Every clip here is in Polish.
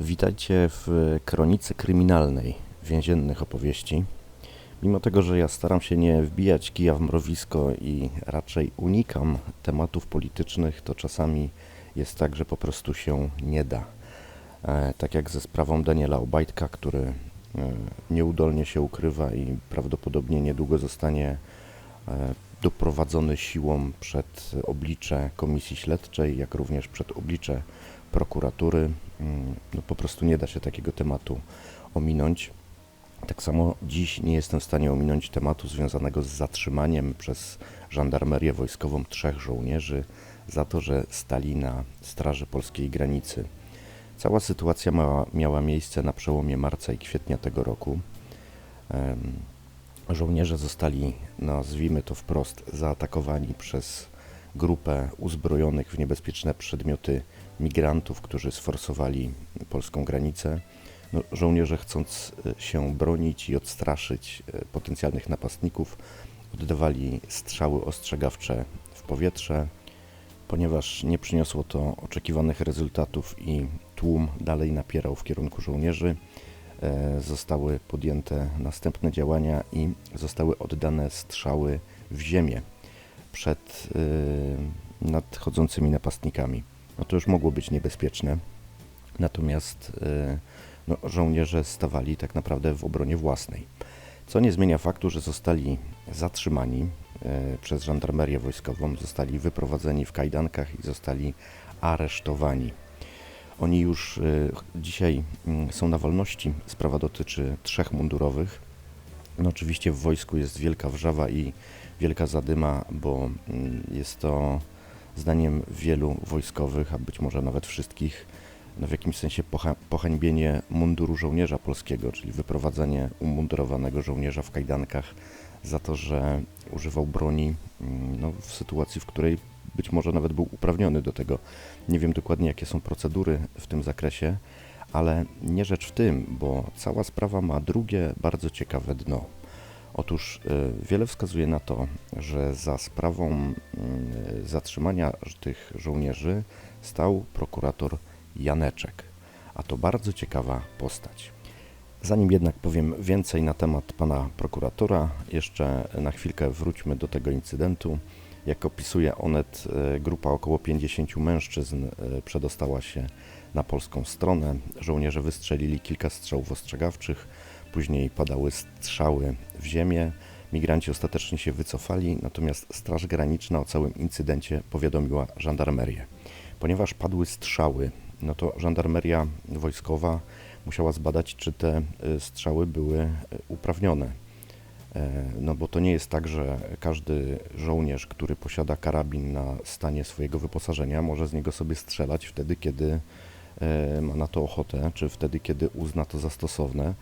Witajcie w kronice kryminalnej więziennych opowieści. Mimo tego, że ja staram się nie wbijać kija w mrowisko i raczej unikam tematów politycznych, to czasami jest tak, że po prostu się nie da. E, tak jak ze sprawą Daniela Obajtka, który e, nieudolnie się ukrywa i prawdopodobnie niedługo zostanie e, doprowadzony siłą przed oblicze komisji śledczej, jak również przed oblicze prokuratury. Mm, No, po prostu nie da się takiego tematu ominąć. Tak samo dziś nie jestem w stanie ominąć tematu związanego z zatrzymaniem przez żandarmerię wojskową trzech żołnierzy za to, że stali na straży polskiej granicy. Cała sytuacja miała, miała miejsce na przełomie marca i kwietnia tego roku. Żołnierze zostali, nazwijmy to wprost, zaatakowani przez grupę uzbrojonych w niebezpieczne przedmioty migrantów, którzy sforsowali polską granicę. No, żołnierze, chcąc e, się bronić i odstraszyć e, potencjalnych napastników, oddawali strzały ostrzegawcze w powietrze. Ponieważ nie przyniosło to oczekiwanych rezultatów i tłum dalej napierał w kierunku żołnierzy, e, zostały podjęte następne działania i zostały oddane strzały w ziemię przed nadchodzącymi napastnikami. No to już mogło być niebezpieczne. Natomiast e, no, żołnierze stawali tak naprawdę w obronie własnej. Co nie zmienia faktu, że zostali zatrzymani e, przez żandarmerię wojskową, zostali wyprowadzeni w kajdankach i zostali aresztowani. Oni już e, dzisiaj mm, są na wolności. Sprawa dotyczy trzech mundurowych. No oczywiście w wojsku jest wielka wrzawa i wielka zadyma, bo mm, jest to zdaniem wielu wojskowych, a być może nawet wszystkich, no w jakimś sensie pohańbienie munduru żołnierza polskiego, czyli wyprowadzenie umundurowanego żołnierza w kajdankach za to, że używał broni mm, no, w sytuacji, w której być może nawet był uprawniony do tego. Nie wiem dokładnie, jakie są procedury w tym zakresie, ale nie rzecz w tym, bo cała sprawa ma drugie bardzo ciekawe dno. Otóż y, wiele wskazuje na to, że za sprawą y, zatrzymania tych żołnierzy stał prokurator Janeczek, a to bardzo ciekawa postać. Zanim jednak powiem więcej na temat pana prokuratora, jeszcze na chwilkę wróćmy do tego incydentu. Jak opisuje Onet, y, grupa około 50 mężczyzn y, przedostała się na polską stronę. Żołnierze wystrzelili kilka strzałów ostrzegawczych, później padały strzały w ziemię. Migranci ostatecznie się wycofali, natomiast Straż Graniczna o całym incydencie powiadomiła żandarmerię. Ponieważ padły strzały, no to żandarmeria wojskowa musiała zbadać, czy te y, strzały były y, uprawnione. E, No bo to nie jest tak, że każdy żołnierz, który posiada karabin na stanie swojego wyposażenia, może z niego sobie strzelać wtedy, kiedy e, ma na to ochotę, czy wtedy, kiedy uzna to za stosowne.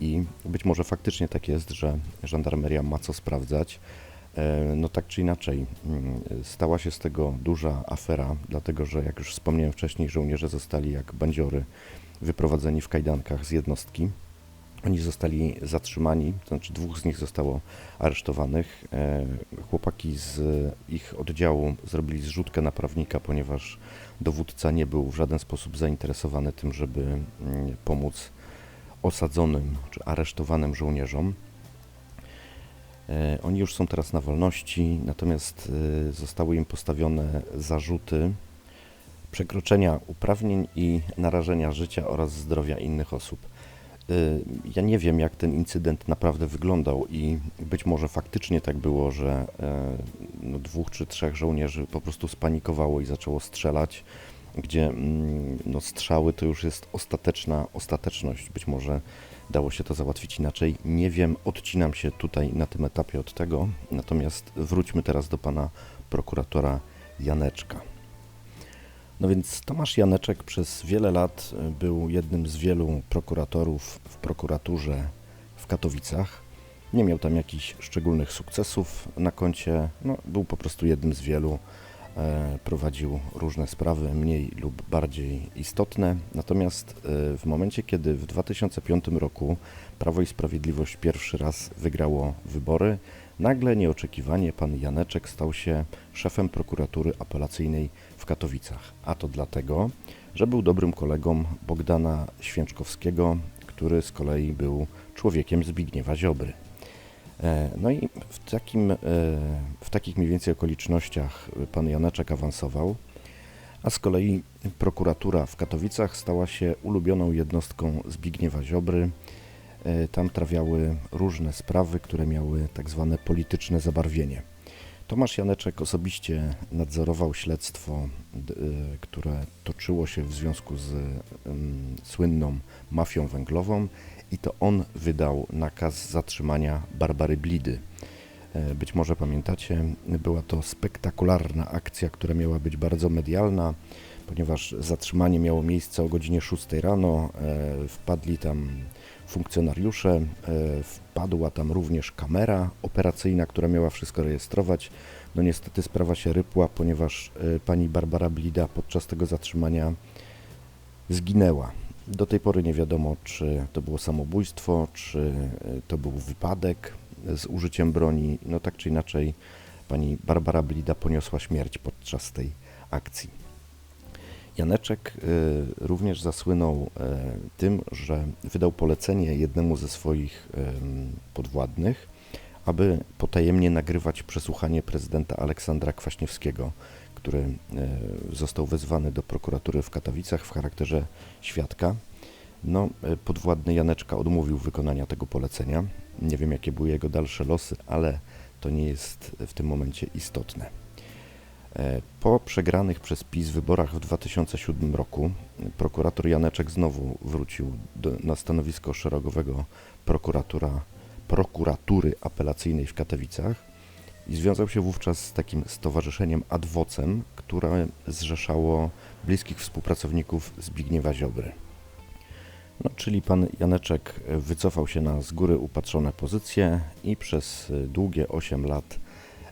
I być może faktycznie tak jest, że żandarmeria ma co sprawdzać. E, No tak czy inaczej, mm, stała się z tego duża afera, dlatego że, jak już wspomniałem wcześniej, żołnierze zostali jak bandziory wyprowadzeni w kajdankach z jednostki. Oni zostali zatrzymani, to znaczy dwóch z nich zostało aresztowanych. E, Chłopaki z ich oddziału zrobili zrzutkę na prawnika, ponieważ dowódca nie był w żaden sposób zainteresowany tym, żeby mm, pomóc osadzonym czy aresztowanym żołnierzom. E, Oni już są teraz na wolności, natomiast e, zostały im postawione zarzuty przekroczenia uprawnień i narażenia życia oraz zdrowia innych osób. Y, Ja nie wiem, jak ten incydent naprawdę wyglądał i być może faktycznie tak było, że e, no, dwóch czy trzech żołnierzy po prostu spanikowało i zaczęło strzelać, gdzie mm, no, strzały to już jest ostateczna ostateczność. Być może dało się to załatwić inaczej. Nie wiem, odcinam się tutaj na tym etapie od tego, natomiast wróćmy teraz do pana prokuratora Janeczka. No więc Tomasz Janeczek przez wiele lat y, był jednym z wielu prokuratorów w prokuraturze w Katowicach. Nie miał tam jakichś szczególnych sukcesów na koncie, no, był po prostu jednym z wielu. E, prowadził różne sprawy mniej lub bardziej istotne. Natomiast e, w momencie, kiedy w 2005 roku Prawo i Sprawiedliwość pierwszy raz wygrało wybory, nagle nieoczekiwanie pan Janeczek stał się szefem prokuratury apelacyjnej w Katowicach. A to dlatego, że był dobrym kolegą Bogdana Święczkowskiego, który z kolei był człowiekiem Zbigniewa Ziobry. E, No i w, takim, e, w takich mniej więcej okolicznościach pan Janeczek awansował, a z kolei prokuratura w Katowicach stała się ulubioną jednostką Zbigniewa Ziobry. E, Tam trawiały różne sprawy, które miały tak zwane polityczne zabarwienie. Tomasz Janeczek osobiście nadzorował śledztwo, które toczyło się w związku z słynną mafią węglową i to on wydał nakaz zatrzymania Barbary Blidy. E, Być może pamiętacie, była to spektakularna akcja, która miała być bardzo medialna, ponieważ zatrzymanie miało miejsce o godzinie 6 rano. e, Wpadli tam funkcjonariusze, e, wpadła tam również kamera operacyjna, która miała wszystko rejestrować. No niestety sprawa się rypła, ponieważ pani Barbara Blida podczas tego zatrzymania zginęła. Do tej pory nie wiadomo, czy to było samobójstwo, czy e, to był wypadek z użyciem broni. No tak czy inaczej, pani Barbara Blida poniosła śmierć podczas tej akcji. Janeczek y, również zasłynął e, tym, że wydał polecenie jednemu ze swoich podwładnych, aby potajemnie nagrywać przesłuchanie prezydenta Aleksandra Kwaśniewskiego, który e, został wezwany do prokuratury w Katowicach w charakterze świadka. No, e, podwładny Janeczka odmówił wykonania tego polecenia. Nie wiem, jakie były jego dalsze losy, ale to nie jest w tym momencie istotne. E, Po przegranych przez PiS wyborach w 2007 roku prokurator Janeczek znowu wrócił do, na stanowisko szeregowego prokuratura, prokuratury apelacyjnej w Katowicach i związał się wówczas z takim stowarzyszeniem Adwocem, które zrzeszało bliskich współpracowników Zbigniewa Ziobry. No, czyli pan Janeczek wycofał się na z góry upatrzone pozycje i przez długie 8 lat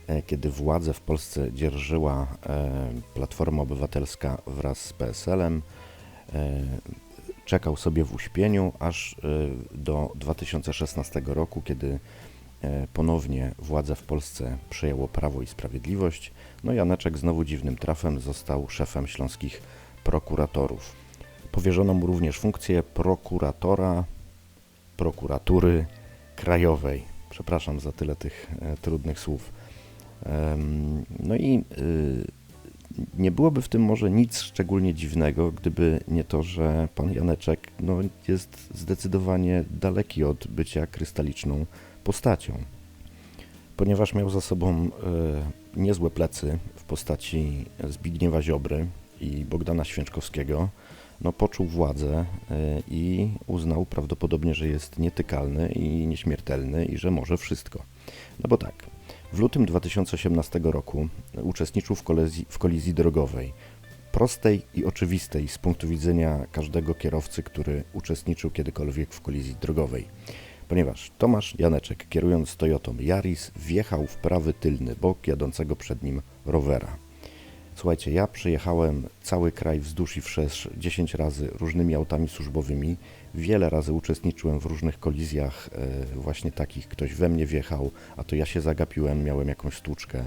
e, kiedy władzę w Polsce dzierżyła e, Platforma Obywatelska wraz z PSL-em, e, czekał sobie w uśpieniu aż do 2016 roku, kiedy ponownie władzę w Polsce przejęło Prawo i Sprawiedliwość. No Janeczek znowu dziwnym trafem został szefem śląskich prokuratorów. Powierzono mu również funkcję prokuratora prokuratury krajowej. Przepraszam za tyle tych e, trudnych słów. No i y, nie byłoby w tym może nic szczególnie dziwnego, gdyby nie to, że pan Janeczek no, jest zdecydowanie daleki od bycia krystaliczną postacią. Ponieważ miał za sobą y, niezłe plecy w postaci Zbigniewa Ziobry i Bogdana Święczkowskiego, no, poczuł władzę y, i uznał prawdopodobnie, że jest nietykalny i nieśmiertelny i że może wszystko. No bo tak, w lutym 2018 roku uczestniczył w kolizji, w kolizji drogowej. Prostej i oczywistej z punktu widzenia każdego kierowcy, który uczestniczył kiedykolwiek w kolizji drogowej. Ponieważ Tomasz Janeczek, kierując Toyotą Yaris, wjechał w prawy tylny bok jadącego przed nim rowera. Słuchajcie, ja przejechałem cały kraj wzdłuż i wszerz 10 razy różnymi autami służbowymi. Wiele razy uczestniczyłem w różnych kolizjach, e, właśnie takich, ktoś we mnie wjechał, a to ja się zagapiłem, miałem jakąś stłuczkę.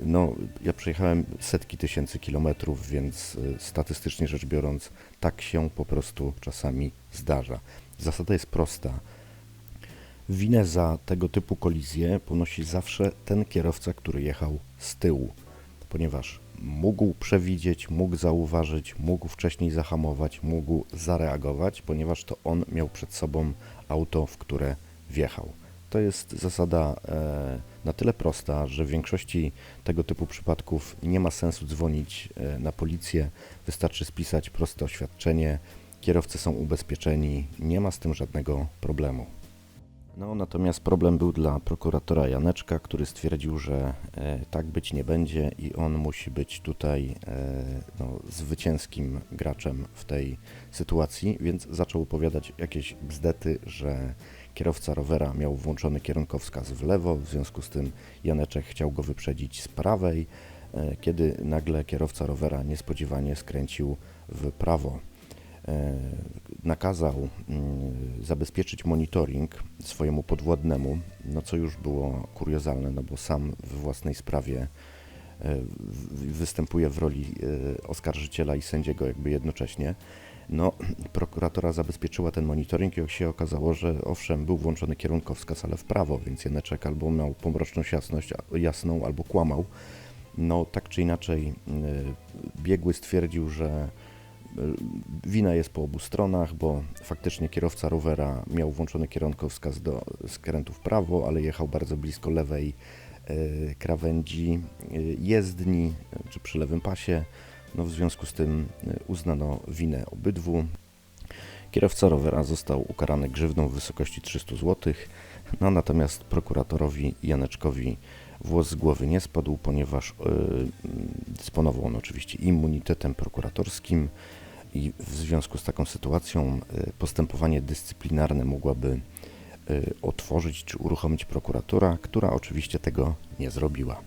No, ja przejechałem setki tysięcy kilometrów, więc e, statystycznie rzecz biorąc, tak się po prostu czasami zdarza. Zasada jest prosta. Winę za tego typu kolizję ponosi zawsze ten kierowca, który jechał z tyłu, ponieważ mógł przewidzieć, mógł zauważyć, mógł wcześniej zahamować, mógł zareagować, ponieważ to on miał przed sobą auto, w które wjechał. To jest zasada e, na tyle prosta, że w większości tego typu przypadków nie ma sensu dzwonić e, na policję, wystarczy spisać proste oświadczenie, kierowcy są ubezpieczeni, nie ma z tym żadnego problemu. No, natomiast problem był dla prokuratora Janeczka, który stwierdził, że e, tak być nie będzie i on musi być tutaj e, no, zwycięskim graczem w tej sytuacji, więc zaczął opowiadać jakieś bzdety, że kierowca rowera miał włączony kierunkowskaz w lewo, w związku z tym Janeczek chciał go wyprzedzić z prawej, e, kiedy nagle kierowca rowera niespodziewanie skręcił w prawo. E, nakazał mm, zabezpieczyć monitoring swojemu podwładnemu, no co już było kuriozalne, no bo sam we własnej sprawie e, występuje w roli e, oskarżyciela i sędziego jakby jednocześnie. No, prokuratora zabezpieczyła ten monitoring i się okazało, że owszem, był włączony kierunkowskaz, ale w prawo, więc Janeczek albo miał pomroczną jasność, jasną, albo kłamał. No, tak czy inaczej, biegły stwierdził, że wina jest po obu stronach, bo faktycznie kierowca rowera miał włączony kierunkowskaz do skrętu w prawo, ale jechał bardzo blisko lewej y, krawędzi y, jezdni, y, czy przy lewym pasie. No, w związku z tym uznano winę obydwu. Kierowca rowera został ukarany grzywną w wysokości 300 zł, no, natomiast prokuratorowi Janeczkowi włos z głowy nie spadł, ponieważ y, dysponował on oczywiście immunitetem prokuratorskim i w związku z taką sytuacją y, postępowanie dyscyplinarne mogłaby y, otworzyć czy uruchomić prokuratura, która oczywiście tego nie zrobiła.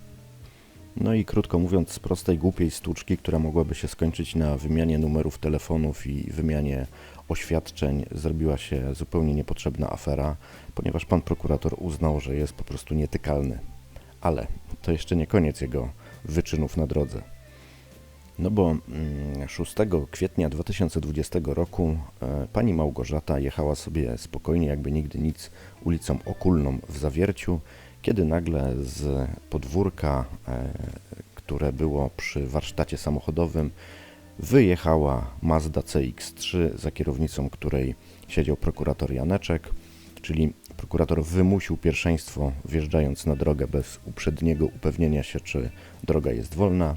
No i krótko mówiąc, z prostej, głupiej stłuczki, która mogłaby się skończyć na wymianie numerów telefonów i wymianie oświadczeń, zrobiła się zupełnie niepotrzebna afera, ponieważ pan prokurator uznał, że jest po prostu nietykalny. Ale to jeszcze nie koniec jego wyczynów na drodze. No bo mm, 6 kwietnia 2020 roku e, pani Małgorzata jechała sobie spokojnie, jakby nigdy nic, ulicą Okulną w Zawierciu, kiedy nagle z podwórka, e, które było przy warsztacie samochodowym, wyjechała Mazda CX-3, za kierownicą której siedział prokurator Janeczek, czyli prokurator wymusił pierwszeństwo wjeżdżając na drogę bez uprzedniego upewnienia się, czy droga jest wolna.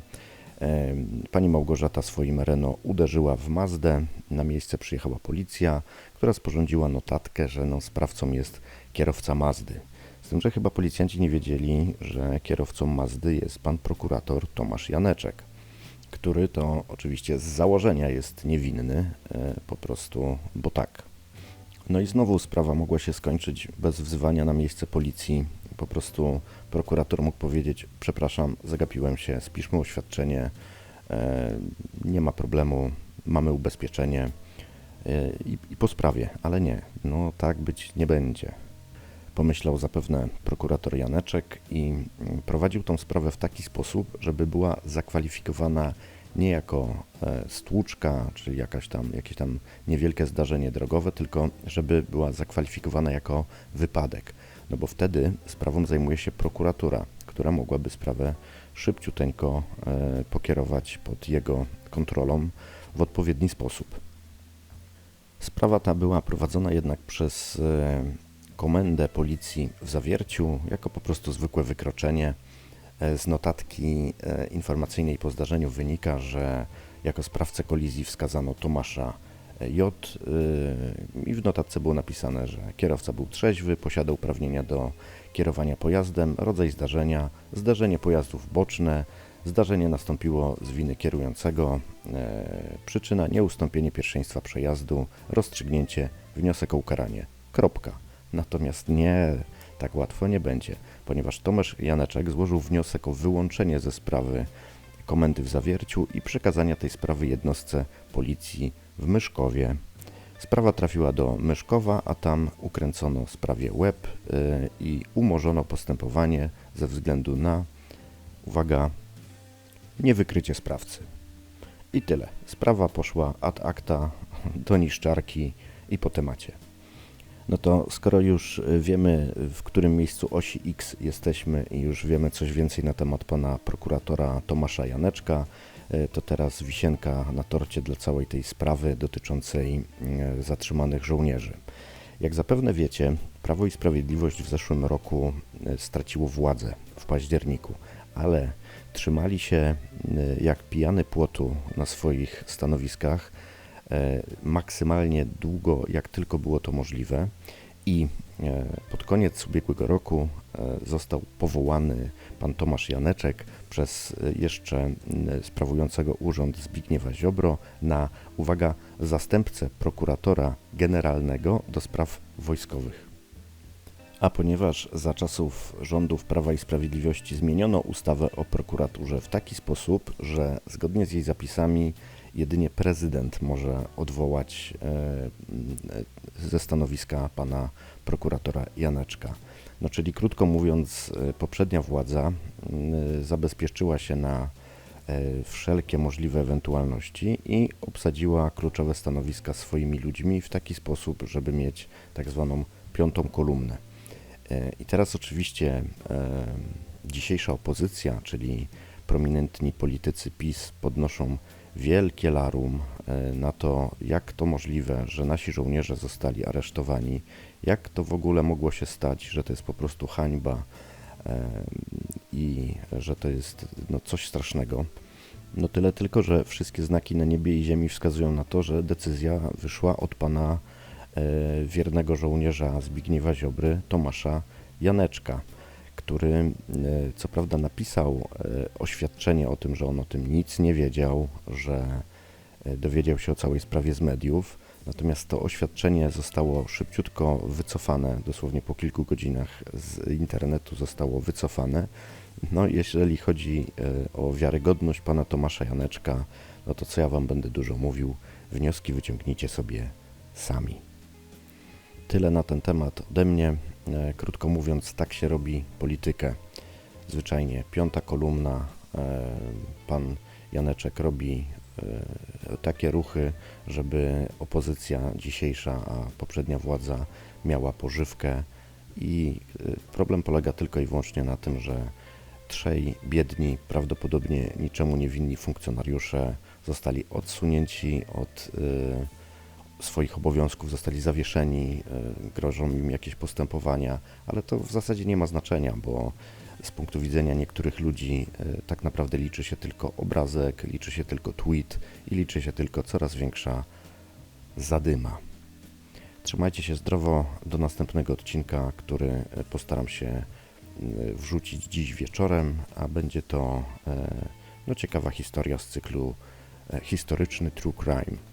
Pani Małgorzata swoim Renault uderzyła w Mazdę. Na miejsce przyjechała policja, która sporządziła notatkę, że no, sprawcą jest kierowca Mazdy. Z tym, że chyba policjanci nie wiedzieli, że kierowcą Mazdy jest pan prokurator Tomasz Janeczek, który to oczywiście z założenia jest niewinny, e, po prostu, bo tak. No i znowu sprawa mogła się skończyć bez wzywania na miejsce policji. Po prostu prokurator mógł powiedzieć: Przepraszam, zagapiłem się, spiszmy oświadczenie, e, nie ma problemu, mamy ubezpieczenie e, i, i po sprawie, ale nie, no tak być nie będzie. Pomyślał zapewne prokurator Janeczek i mm, prowadził tą sprawę w taki sposób, żeby była zakwalifikowana nie jako e, stłuczka, czyli jakaś tam, jakieś tam niewielkie zdarzenie drogowe, tylko żeby była zakwalifikowana jako wypadek. No bo wtedy sprawą zajmuje się prokuratura, która mogłaby sprawę szybciuteńko e, pokierować pod jego kontrolą w odpowiedni sposób. Sprawa ta była prowadzona jednak przez e, komendę policji w Zawierciu jako po prostu zwykłe wykroczenie. E, Z notatki informacyjnej po zdarzeniu wynika, że jako sprawcę kolizji wskazano Tomasza J. y, i w notatce było napisane, że kierowca był trzeźwy, posiadał uprawnienia do kierowania pojazdem, rodzaj zdarzenia, zdarzenie pojazdów boczne, zdarzenie nastąpiło z winy kierującego, e, przyczyna nieustąpienie pierwszeństwa przejazdu, rozstrzygnięcie, wniosek o ukaranie. Kropka. Natomiast nie, tak łatwo nie będzie, ponieważ Tomasz Janeczek złożył wniosek o wyłączenie ze sprawy komendy w Zawierciu i przekazania tej sprawy jednostce policji w Myszkowie. Sprawa trafiła do Myszkowa, a tam ukręcono sprawie łeb y, i umorzono postępowanie ze względu na, uwaga, niewykrycie sprawcy. I tyle. Sprawa poszła ad acta do niszczarki i po temacie. No to skoro już y, wiemy, w którym miejscu osi X jesteśmy i już wiemy coś więcej na temat pana prokuratora Tomasza Janeczka, to teraz wisienka na torcie dla całej tej sprawy dotyczącej y, zatrzymanych żołnierzy. Jak zapewne wiecie, Prawo i Sprawiedliwość w zeszłym roku y, straciło władzę w październiku, ale trzymali się jak pijany płotu na swoich stanowiskach e, maksymalnie długo, jak tylko było to możliwe. I e, pod koniec ubiegłego roku e, został powołany pan Tomasz Janeczek przez e, jeszcze sprawującego urząd Zbigniewa Ziobro na, uwaga, zastępcę prokuratora generalnego do spraw wojskowych. A ponieważ za czasów rządów Prawa i Sprawiedliwości zmieniono ustawę o prokuraturze w taki sposób, że zgodnie z jej zapisami jedynie prezydent może odwołać e, e, ze stanowiska pana prokuratora Janeczka. No, czyli krótko mówiąc, e, poprzednia władza m, zabezpieczyła się na wszelkie możliwe ewentualności i obsadziła kluczowe stanowiska swoimi ludźmi w taki sposób, żeby mieć tak zwaną piątą kolumnę. I teraz oczywiście dzisiejsza opozycja, czyli prominentni politycy PiS podnoszą wielkie larum e, na to, jak to możliwe, że nasi żołnierze zostali aresztowani, jak to w ogóle mogło się stać, że to jest po prostu hańba e, i że to jest no, coś strasznego. No tyle tylko, że wszystkie znaki na niebie i ziemi wskazują na to, że decyzja wyszła od pana e, wiernego żołnierza Zbigniewa Ziobry, Tomasza Janeczka, który e, co prawda napisał e, oświadczenie o tym, że on o tym nic nie wiedział, że e, dowiedział się o całej sprawie z mediów, natomiast to oświadczenie zostało szybciutko wycofane, dosłownie po kilku godzinach z internetu zostało wycofane. No, jeżeli chodzi o wiarygodność pana Tomasza Janeczka, no to co ja wam będę dużo mówił, wnioski wyciągnijcie sobie sami. Tyle na ten temat ode mnie. E, Krótko mówiąc, tak się robi politykę. Zwyczajnie piąta kolumna, e, pan Janeczek robi e, takie ruchy, żeby opozycja dzisiejsza, a poprzednia władza miała pożywkę i problem polega tylko i wyłącznie na tym, że trzej biedni, prawdopodobnie niczemu niewinni funkcjonariusze zostali odsunięci od y, swoich obowiązków, zostali zawieszeni, y, grożą im jakieś postępowania, ale to w zasadzie nie ma znaczenia, bo z punktu widzenia niektórych ludzi y, tak naprawdę liczy się tylko obrazek, liczy się tylko tweet i liczy się tylko coraz większa zadyma. Trzymajcie się zdrowo do następnego odcinka, który y, postaram się wrzucić dziś wieczorem, a będzie to e, no, ciekawa historia z cyklu e, historyczny True Crime.